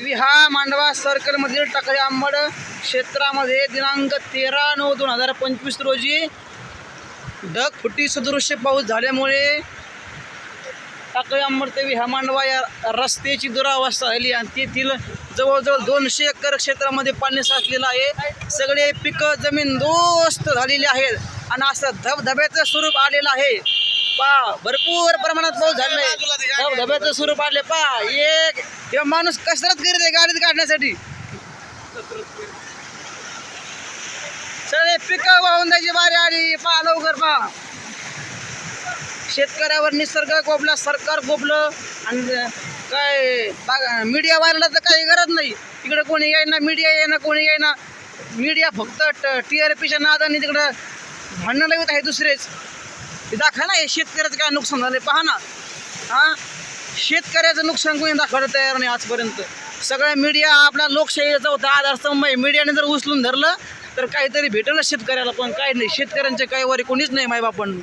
विहा मांडवा सर्कलमधील टाकळी आंबड क्षेत्रामध्ये दिनांक तेरा नऊ दोन हजार पंचवीस रोजी ढगफुटी सदृश्य पाऊस झाल्यामुळे टाकळी आंबड ते विहा मांडवा या रस्त्याची दुरावस्था झाली आणि तेथील जवळजवळ दोनशे एकर क्षेत्रामध्ये पाणी साचलेलं आहे. सगळे पिकं जमीन दोस्त झालेली आहेत आणि असं धबधब्याचं स्वरूप आलेलं आहे. पा भरपूर प्रमाणात पाऊस झालेला आहे धबधब्याचं स्वरूप आले पा. एक किंवा माणूस कसरत करीत आहे गाडीत काढण्यासाठी. सगळे पिकं वाहून द्यायची बारी आली पा लवकर पा. शेतकऱ्यावर निसर्ग कोपला सरकार कोपलं. आणि काय मीडिया वाढला तर काही गरज नाही. तिकडे कोणी येईना मीडिया येईना कोणी येईना. मीडिया फक्त टी आर पीच्या नादाने तिकडं भांडणं लागत आहे दुसरेच. दाखवा ना हे शेतकऱ्याचं काय नुकसान झालं पहा ना. हां? शेतकऱ्याचं नुकसान कोणी दाखवायला तयार नाही आजपर्यंत. सगळ्या मीडिया आपला लोकशाहीचा होता आधारस्तंभ आहे. मीडियाने जर उचलून धरलं तर काहीतरी भेटलं शेतकऱ्याला पण. काही नाही शेतकऱ्यांच्या काही वरी कोणीच नाही मायबापांनी.